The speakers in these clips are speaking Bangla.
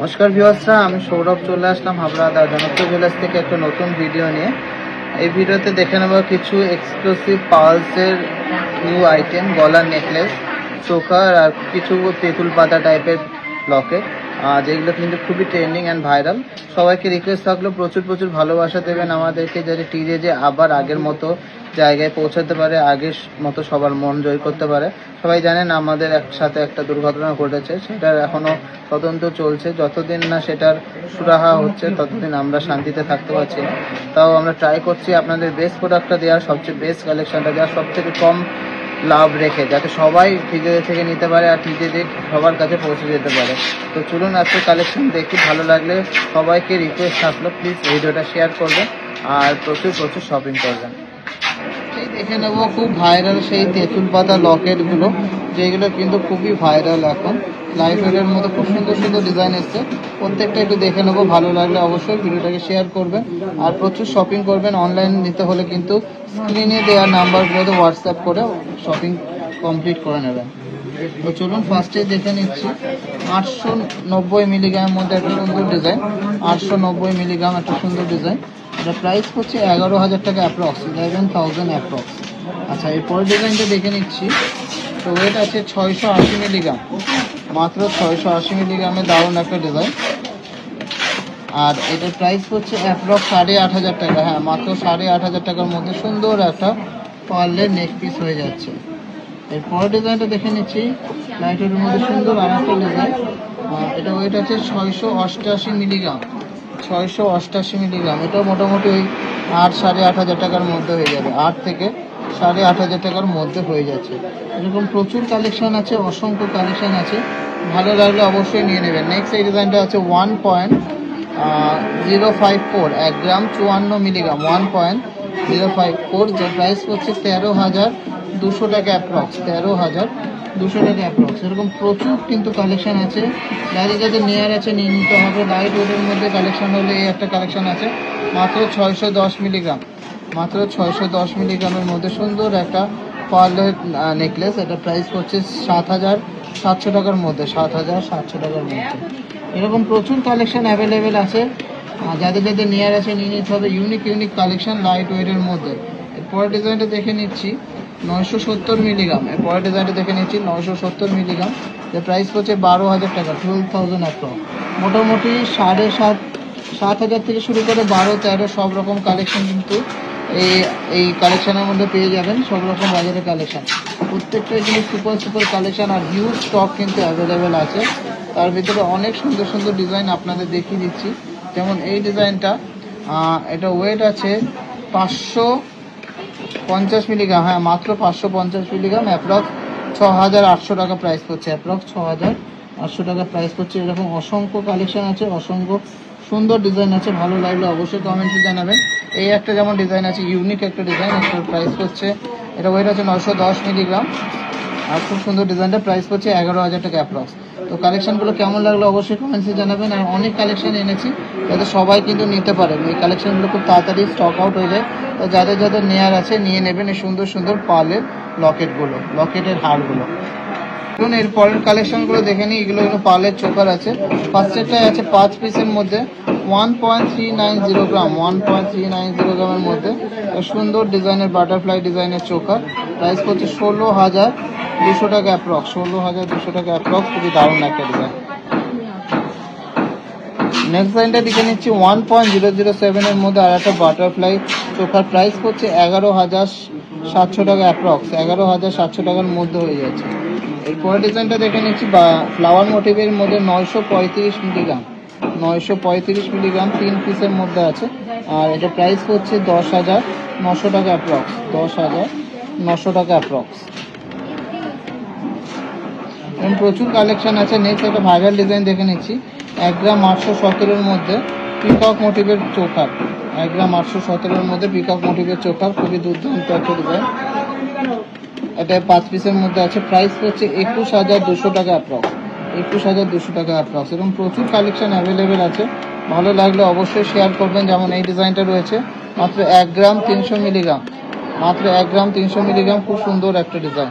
নমস্কার ভিউয়ার্সরা আমি সৌরভ চলে আসলাম হাবড়া দা জনপ্রিয় জুয়েলার্স থেকে একটা নতুন ভিডিও নিয়ে। এই ভিডিওতে দেখে নেব কিছু এক্সক্লুসিভ পালসের নিউ আইটেম গলার নেকলেস চোকার আর কিছু তেঁতুল পাতা টাইপের লকেট যেগুলো কিন্তু খুবই ট্রেন্ডিং অ্যান্ড ভাইরাল সবাইকে রিকোয়েস্ট থাকল, প্রচুর প্রচুর ভালোবাসা দেবেন আমাদেরকে, যাতে টিজে যে আবার আগের মতো জায়গায় পৌঁছাতে পারে আগের মতো সবার মন জয় করতে পারে। সবাই জানেন আমাদের একসাথে একটা দুর্ঘটনা ঘটেছে, সেটার এখনও তদন্ত চলছে। যতদিন না সেটার সুরাহা হচ্ছে, ততদিন আমরা শান্তিতে থাকতে পারছি না। তাও আমরা ট্রাই করছি আপনাদের বেস্ট প্রোডাক্টটা দেওয়ার, সবচেয়ে বেস্ট কালেকশনটা দেওয়ার, সবথেকে কম লাভ রেখে, যাতে সবাই টিজে থেকে নিতে পারে আর টিজে সবার কাছে পৌঁছে যেতে পারে। তো চলুন আজকে কালেকশন দেখি, ভালো লাগলে সবাইকে রিকোয়েস্ট থাকল প্লিজ ভিডিওটা শেয়ার করবেন, আর প্রচুর প্রচুর শপিং করবেন। দেখে নেব, খুব ভাইরাল সেই তেঁতুল পাতা লকেটগুলো যেগুলো কিন্তু খুবই ভাইরাল এখন। লাইফ ওয়েটের মধ্যে খুব সুন্দর সুন্দর ডিজাইন এসছে। প্রত্যেকটা একটু দেখে নেব, ভালো লাগলে অবশ্যই ভিডিওটাকে শেয়ার করবেন। আর প্রচুর শপিং করবেন। অনলাইন নিতে হলে কিন্তু স্ক্রিনে দেওয়া নাম্বারগুলোতে হোয়াটসঅ্যাপ করে শপিং কমপ্লিট করে নেবেন। তো চলুন ফার্স্টে দেখে নিচ্ছি। আটশো নব্বই মিলিগ্রামের মধ্যে একটা সুন্দর ডিজাইন আটশো নব্বই মিলিগ্রাম একটা সুন্দর ডিজাইন এটা প্রাইস হচ্ছে এগারো হাজার টাকা অ্যাপ্রক্স ইলেভেন থাউজেন্ড অ্যাপ্রক্স আচ্ছা এরপরের ডিজাইনটা দেখে নিচ্ছি। তো ওয়েট আছে ছয়শো আশি মিলিগ্রাম মাত্র ছয়শো আশি মিলিগ্রামের দারুণ একটা ডিজাইন আর এটার প্রাইস হচ্ছে অ্যাপ্রক্স সাড়ে আট হাজার টাকা। হ্যাঁ মাত্র সাড়ে আট হাজার টাকার মধ্যে সুন্দর একটা পার্লের নেক পিস হয়ে যাচ্ছে। এরপরের ডিজাইনটা দেখে নিচ্ছি। লাইটের মধ্যে সুন্দর আর একটা ডিজাইন এটা ওয়েট আছে ছয়শো অষ্টআশি মিলিগ্রাম ছয়শো অষ্টাশি মিলিগ্রাম। এটাও মোটামুটি ওই আট, সাড়ে আট হাজার টাকার মধ্যে হয়ে যাবে। আট থেকে সাড়ে আট হাজার টাকার মধ্যে হয়ে যাচ্ছে। এরকম প্রচুর কালেকশান আছে, অসংখ্য কালেকশান আছে। ভালো লাগলে অবশ্যই নিয়ে নেবেন। নেক্সট এই ডিজাইনটা আছে one point zero five four এক গ্রাম চুয়ান্ন milligram. One point zero five four যে প্রাইস হচ্ছে তেরো হাজার দুশো টাকা অ্যাপ্রক্স তেরো হাজার দুশো টাকা অ্যাপ্রক্স এরকম প্রচুর কিন্তু কালেকশন আছে। যাদের যাদের নেয়ার আছে, নিয়ে নিতে হবে। লাইট ওয়েটের মধ্যে কালেকশান হলে এই একটা কালেকশান আছে। মাত্র ছয়শো দশ মিলিগ্রাম মাত্র ছয়শো দশ মিলিগ্রামের মধ্যে সুন্দর একটা পার্লের নেকলেস এটা প্রাইস পড়ছে সাত হাজার সাতশো টাকার মধ্যে। সাত হাজার সাতশো টাকার মধ্যে। এরকম প্রচুর কালেকশন অ্যাভেলেবেল আছে। যাদের যাদের নেয়ার আছে, নিয়ে নিতে হবে। ইউনিক ইউনিক কালেকশন লাইট ওয়েটের মধ্যে। এরপরের ডিজাইনটা দেখে নিচ্ছি। নয়শো সত্তর মিলিগ্রাম। এরপরের ডিজাইনটা দেখে নিচ্ছি, নয়শো সত্তর মিলিগ্রাম। এর প্রাইস হচ্ছে বারো হাজার টাকা টুয়েলভ থাউজেন্ড অ্যাপ্রক্স মোটামুটি সাড়ে সাত সাত হাজার থেকে শুরু করে বারো, তেরো, সব রকম কালেকশন কিন্তু এই এই কালেকশনের মধ্যে পেয়ে যাবেন, সব রকম বাজারের কালেকশন প্রত্যেকটা কিন্তু সুপার সুপার কালেকশন আর হিউজ স্টক কিন্তু অ্যাভেলেবেল আছে। তার ভিতরে অনেক সুন্দর সুন্দর ডিজাইন আপনাদের দেখিয়ে দিচ্ছি। যেমন এই ডিজাইনটা এটা ওয়েট আছে পাঁচশো পঞ্চাশ মিলিগ্রাম হ্যাঁ মাত্র পাঁচশো পঞ্চাশ মিলিগ্রাম অ্যাপ্রক্স ছ হাজার আটশো টাকা প্রাইস পড়ছে অ্যাপ্রক্স ছ হাজার আটশো টাকা প্রাইস পড়ছে। এরকম অসংখ্য কালেকশন আছে, অসংখ্য সুন্দর ডিজাইন আছে, ভালো লাগলে অবশ্যই কমেন্টে জানাবেন। এই একটা যেমন ডিজাইন আছে ইউনিক একটা ডিজাইন এটার প্রাইস হচ্ছে এটা ওয়েট আছে নশো দশ মিলিগ্রাম। আর খুব সুন্দর ডিজাইনটা প্রাইস পড়ছে এগারো হাজার টাকা অ্যাপ্রক্স তো কালেকশনগুলো কেমন লাগল অবশ্যই কমেন্টসে জানাবেন। আর অনেক কালেকশন এনেছি, যাতে সবাই কিন্তু নিতে পারে। এই কালেকশনগুলো খুব তাড়াতাড়ি স্টক আউট হয়ে যায়। তো যাদের যাদের নেয়ার আছে, নিয়ে নেবেন এই সুন্দর সুন্দর পালের লকেটগুলো লকেটের হারগুলো দেখুন এর পরের কালেকশনগুলো দেখে নিই। এগুলো এগুলো পালের চোকার আছে। ফার্স্টেরটাই আছে পাঁচ পিসের মধ্যে one point three nine zero gram one point three nine zero গ্রামের মধ্যে। সুন্দর ডিজাইনের বাটারফ্লাই ডিজাইনের চোকার প্রাইস করছে ষোলো হাজার দুশো টাকা অ্যাপ্রক্স ষোলো হাজার দুশো টাকা অ্যাপ্রক্স খুবই দারুণ একটা ডিজাইন নেক্সট লাইনটা দিকে নিচ্ছি ওয়ান পয়েন্ট জিরো জিরো সেভেনের মধ্যে আর একটা বাটারফ্লাই চোখার প্রাইস করছে এগারো হাজার সাতশো টাকা অ্যাপ্রক্স এগারো হাজার সাতশো টাকার মধ্যে হয়ে যাচ্ছে। এরপরে ডিজাইনটা দেখে নিচ্ছি, বা ফ্লাওয়ার মোটিভের মধ্যে নয়শো পঁয়ত্রিশ মিলিগ্রাম নয়শো পঁয়ত্রিশ মিলিগ্রাম তিন পিসের মধ্যে আছে। আর এটা প্রাইস করছে দশ হাজার নশো টাকা অ্যাপ্রক্স দশ হাজার নশো টাকা অ্যাপ্রক্স এবং প্রচুর কালেকশান আছে। নেক্সট একটা ভাইরাল ডিজাইন দেখে নিচ্ছি। এক গ্রাম আটশো সতেরোর মধ্যে পিকক মোটিভের চোখার। এক গ্রাম আটশো সতেরোর মধ্যে পিকক মোটিভের চোখার। খুবই দুর্দান্ত একটা ডিজাইন এটা পাঁচ পিসের মধ্যে আছে। প্রাইস হচ্ছে একুশ হাজার দুশো টাকা অ্যাপ্রক্স একুশ হাজার দুশো টাকা অ্যাপ্রক্স এরকম প্রচুর কালেকশন অ্যাভেলেবেল আছে। ভালো লাগলে অবশ্যই শেয়ার করবেন। যেমন এই ডিজাইনটা রয়েছে। মাত্র এক গ্রাম তিনশো মিলিগ্রাম মাত্র এক গ্রাম, তিনশো মিলিগ্রাম, খুব সুন্দর একটা ডিজাইন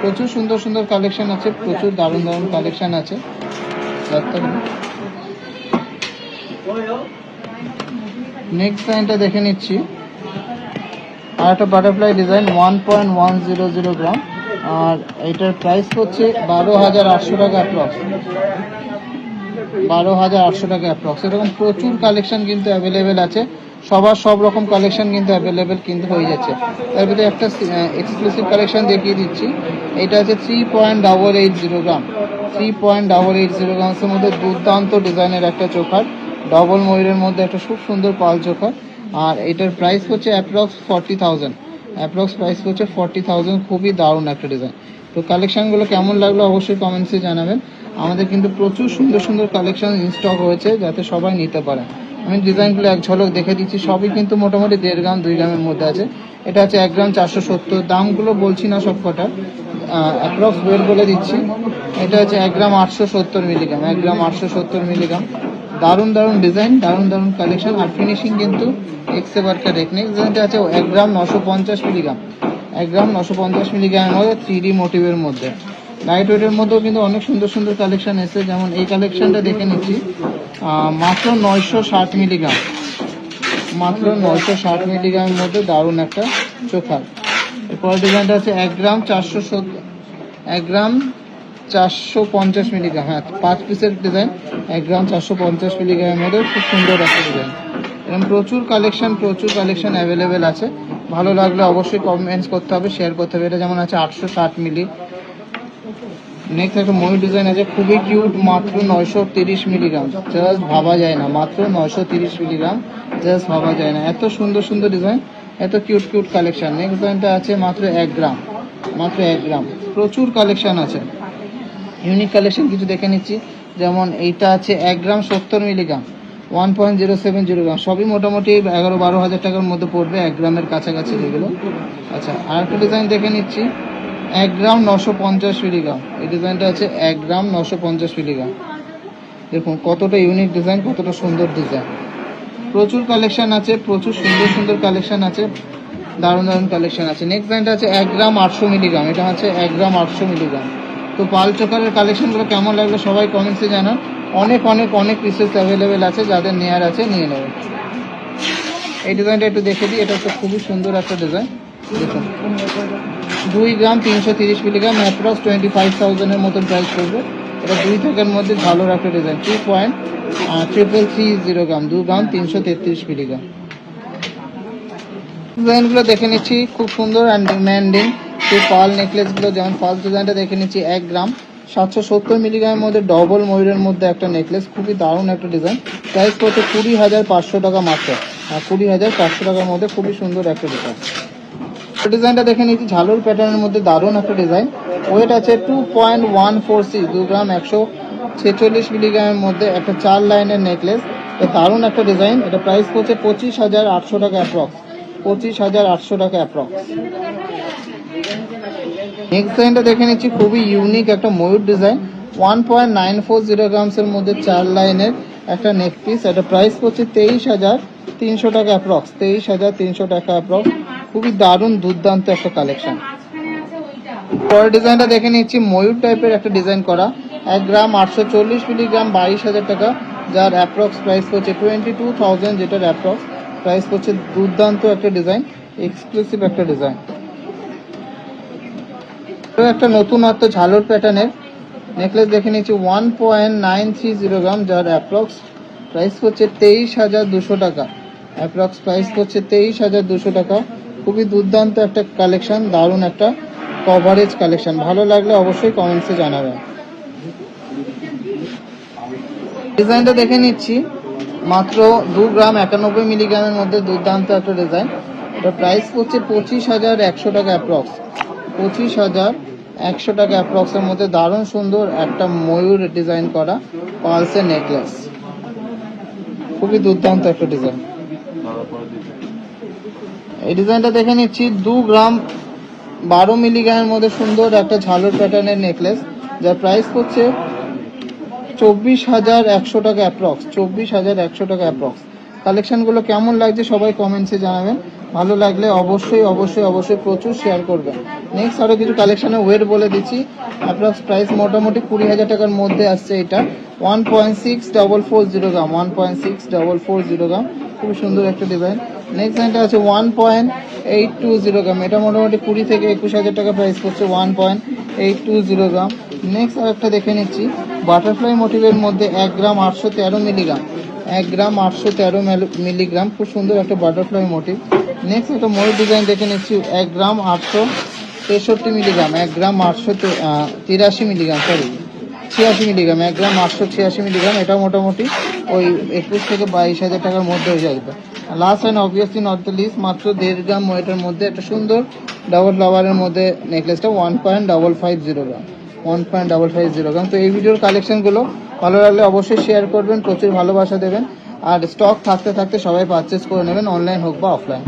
প্রচুর সুন্দর সুন্দর কালেকশন আছে, প্রচুর দারুণ দারুণ কালেকশন আছে। নেক্সট লাইনটা দেখে নিচ্ছি। আর একটা butterfly design one point one zero zero gram আর এটার প্রাইস হচ্ছে বারো হাজার আটশো টাকা অ্যাপ্রক্স বারো হাজার আটশো টাকা অ্যাপ্রক্স এরকম প্রচুর কালেকশন কিন্তু অ্যাভেলেবেল আছে। সবার সব রকম কালেকশন কিন্তু অ্যাভেলেবেল কিন্তু হয়ে যাচ্ছে। তার ভিতরে একটা এক্সক্লুসিভ কালেকশন দেখিয়ে দিচ্ছি। এটা হচ্ছে three point double eight zero gram three point double eight zero গ্রামসের মধ্যে দুর্দান্ত ডিজাইনের একটা চোখার ডবল ময়ূরের মধ্যে একটা খুব সুন্দর পাল চোখার। আর এটার প্রাইস হচ্ছে approx forty thousand approx price হচ্ছে ফর্টি থাউজেন্ড খুবই দারুণ একটা ডিজাইন তো কালেকশনগুলো কেমন লাগল অবশ্যই কমেন্টসে জানাবেন। আমাদের কিন্তু প্রচুর সুন্দর সুন্দর কালেকশন ইনস্টক হয়েছে যাতে সবাই নিতে পারে। আমি ডিজাইনগুলো এক ঝলক দেখে দিচ্ছি। সবই কিন্তু মোটামুটি দেড় গ্রাম, দুই গ্রামের মধ্যে আছে। এটা হচ্ছে এক গ্রাম চারশো সত্তর। দামগুলো বলছি না সব কটা। অ্যাপ্রক্স ওয়েট বলে দিচ্ছি। এটা হচ্ছে এক গ্রাম আটশো সত্তর মিলিগ্রাম এক গ্রাম আটশো সত্তর মিলিগ্রাম দারুণ দারুণ ডিজাইন দারুণ দারুণ কালেকশন আর ফিনিশিং কিন্তু এক্সে বার্কার টেকনিক ডিজাইনটা আছে এক গ্রাম নশো পঞ্চাশ মিলিগ্রাম এক গ্রাম নশো পঞ্চাশ মিলিগ্রামের মধ্যে থ্রি ডি মোটিভের মধ্যে। লাইট ওয়েটের মধ্যেও কিন্তু অনেক সুন্দর সুন্দর কালেকশন এসেছে। যেমন এই কালেকশনটা দেখে নিচ্ছি। মাত্র নয়শো ষাট মিলিগ্রাম। মাত্র নয়শো ষাট মিলিগ্রামের মধ্যে দারুণ একটা চোখার এরপর ডিজাইনটা আছে এক গ্রাম চারশো এক গ্রাম চারশো পঞ্চাশ মিলিগ্রাম। হ্যাঁ পাঁচ পিসের ডিজাইন এক গ্রাম চারশো পঞ্চাশ মিলিগ্রামের মধ্যে খুব সুন্দর একটা ডিজাইন এরকম প্রচুর কালেকশন প্রচুর কালেকশন অ্যাভেলেবেল আছে। ভালো লাগলে অবশ্যই কমেন্টস করতে হবে শেয়ার করতে হবে। এটা যেমন আছে আটশো ষাট মিলি। নেক্সট একটা ময়ূর ডিজাইন আছে, খুবই কিউট মাত্র নয়শো তিরিশ মিলিগ্রাম জাস্ট ভাবা যায় না, মাত্র নয়শো তিরিশ মিলিগ্রাম জাস্ট ভাবা যায় না। এত সুন্দর সুন্দর ডিজাইন এত কিউট কিউট কালেকশন নেক্সট ডিজাইনটা আছে মাত্র এক গ্রাম মাত্র এক গ্রাম প্রচুর কালেকশন আছে। ইউনিক কালেকশন কিছু দেখে নিচ্ছি। যেমন এইটা আছে এক গ্রাম সত্তর milligram one point zero seven zero gram সবই মোটামুটি এগারো বারো হাজার টাকার মধ্যে পড়বে, এক গ্রামের কাছাকাছি যেগুলো আচ্ছা আর একটা ডিজাইন দেখে নিচ্ছি। এক গ্রাম নশো পঞ্চাশ মিলিগ্রাম। এই ডিজাইনটা আছে এক গ্রাম নশো পঞ্চাশ মিলিগ্রাম। দেখুন, কতটা ইউনিক ডিজাইন কতটা সুন্দর ডিজাইন প্রচুর কালেকশান আছে, প্রচুর সুন্দর সুন্দর কালেকশান আছে, দারুণ দারুণ কালেকশান আছে। নেক্সট ডিজাইনটা আছে এক গ্রাম আটশো মিলিগ্রাম। এটা হচ্ছে এক গ্রাম আটশো মিলিগ্রাম। তো পাল চোকারের কালেকশানগুলো কেমন লাগল সবাই কমেন্টসে জানান। অনেক অনেক অনেক পিসেস অ্যাভেলেবেল আছে, যাদের নেয়ার আছে, নিয়ে নেবে এই ডিজাইনটা একটু দেখে দিই, এটা হচ্ছে খুবই সুন্দর একটা ডিজাইন দেখুন। দুই গ্রাম তিনশো তিরিশ মিলিগ্রাম অ্যাপ্রক্স টোয়েন্টি ফাইভ থাউজেন্ডের মতন প্রাইস পড়বে। এটা দুই থাকার মধ্যে ভালো একটা design two point triple three zero gram, দু গ্রাম তিনশো তেত্রিশ মিলিগ্রাম। ডিজাইনগুলো দেখে নিচ্ছি, খুব সুন্দর অ্যান্ড ডিম্যান্ডিং সেই পাল নেকলেসগুলো যেমন ফার্স্ট ডিজাইনটা দেখে নিচ্ছি, এক গ্রাম। সাতশো সত্তর মিলিগ্রামের মধ্যে ডবল ময়ূরের মধ্যে একটা নেকলেস খুবই দারুণ একটা ডিজাইন প্রাইস পড়ছে কুড়ি হাজার পাঁচশো টাকা মাত্র। আর কুড়ি হাজার পাঁচশো টাকার মধ্যে খুবই সুন্দর একটা ডিজাইন ডিজাইনটা দেখে নিচ্ছি ঝালুর প্যাটার্নের মধ্যে দারুণ একটা ডিজাইন ওয়েট আছে two point one four six দু গ্রাম একশো ছেচল্লিশ মিলিগ্রামের মধ্যে একটা চার লাইনের নেকলেস দারুণ একটা ডিজাইন এটা প্রাইস পড়ছে পঁচিশ হাজার আটশো টাকা অ্যাপ্রক্স পঁচিশ হাজার আটশো টাকা অ্যাপ্রক্স নেক্সট ডিজাইনটা দেখে নিচ্ছি। খুবই ইউনিক একটা ময়ূর design one point nine four zero গ্রামসের মধ্যে চার লাইনের একটা নেক পিস এটা প্রাইস পড়ছে তেইশ হাজার তিনশো টাকা অ্যাপ্রক্স তেইশ হাজার তিনশো টাকা অ্যাপ্রক্স খুবই দারুণ দুর্দান্ত একটা কালেকশন পরের ডিজাইনটা দেখে নিচ্ছি ময়ূর টাইপের একটা ডিজাইন করা। এক গ্রাম আটশো চল্লিশ মিলিগ্রাম বাইশ হাজার টাকা। যার অ্যাপ্রক্স প্রাইস পড়ছে টোয়েন্টি টু থাউজেন্ড যেটার অ্যাপ্রক্স প্রাইস পড়ছে দুর্দান্ত একটা ডিজাইন এক্সক্লুসিভ একটা ডিজাইন। একটা নতুনত্ব ঝালর প্যাটার্নের নেকলেস দেখে নিচ্ছি one point nine three zero gram যার অ্যাপ্রক্স প্রাইস হচ্ছে তেইশ হাজার দুশো টাকা। অ্যাপ্রক্স প্রাইস হচ্ছে তেইশ হাজার দুশো টাকা। খুবই দুর্দান্ত একটা কালেকশন দারুণ একটা কভারেজ কালেকশন ভালো লাগলে অবশ্যই কমেন্টসে জানাবেন। ডিজাইনটা দেখে নিচ্ছি। মাত্র দু গ্রাম একানব্বই মিলিগ্রামের মধ্যে দুর্দান্ত একটা ডিজাইন এটা প্রাইস পড়ছে পঁচিশ হাজার একশো টাকা অ্যাপ্রক্স পঁচিশ হাজার একশো টাকা অ্যাপ্রক্সের মধ্যে দারুণ সুন্দর একটা ময়ূর ডিজাইন করা পালসের নেকলেস খুবই দুর্দান্ত একটা ডিজাইন এই ডিজাইনটা দেখে নিচ্ছি, দু গ্রাম বারো মিলিগ্রামের মধ্যে সুন্দর একটা ঝালর প্যাটার্নের নেকলেস যার প্রাইস করছে চব্বিশ হাজার একশো টাকা অ্যাপ্রক্স চব্বিশ হাজার একশো টাকা অ্যাপ্রক্স কালেকশানগুলো কেমন লাগছে সবাই কমেন্টসে জানাবেন। ভালো লাগলে অবশ্যই অবশ্যই অবশ্যই প্রচুর শেয়ার করবেন। নেক্সট আরও কিছু কালেকশনের ওয়েট বলে দিচ্ছি। অ্যাপ্রক্স প্রাইস মোটামুটি কুড়ি হাজার টাকার মধ্যে আসছে এটা। One point six double four zero gram one point six double four zero gram খুবই সুন্দর একটা ডিজাইন নেক্সট এটা আছে one point eight two zero gram এটা মোটামুটি কুড়ি থেকে একুশ হাজার টাকা প্রাইস করছে one point eight two zero gram next আর একটা দেখে নিচ্ছি। বাটারফ্লাই মোটিভের মধ্যে এক গ্রাম আটশো তেরো মিলিগ্রাম এক গ্রাম আটশো তেরো মিলিগ্রাম খুব সুন্দর একটা বাটারফ্লাই মোটিভ নেক্সট একটা ময়ূর ডিজাইন দেখে নিচ্ছি। এক গ্রাম আটশো তেষট্টি মিলিগ্রাম এক গ্রাম আটশো তিরাশি মিলিগ্রাম সরি ছিয়াশি মিলিগ্রাম এক গ্রাম আটশো ছিয়াশি মিলিগ্রাম এটা মোটামুটি ওই একুশ থেকে বাইশ হাজার টাকার মধ্যে হয়ে যাবে। Last and obviously not the least মাত্র দেড় গ্রাম ওয়েটের মধ্যে একটা সুন্দর ডাবল ফ্লাওয়ারের মধ্যে নেকলেসটা one point double five zero gram one point double five zero gram তো এই ভিডিওর কালেকশনগুলো ভালো লাগলে অবশ্যই শেয়ার করবেন, প্রচুর ভালোবাসা দেবেন। আর স্টক থাকতে থাকতে সবাই পারচেস করে নেবেন অনলাইন হোক বা অফলাইন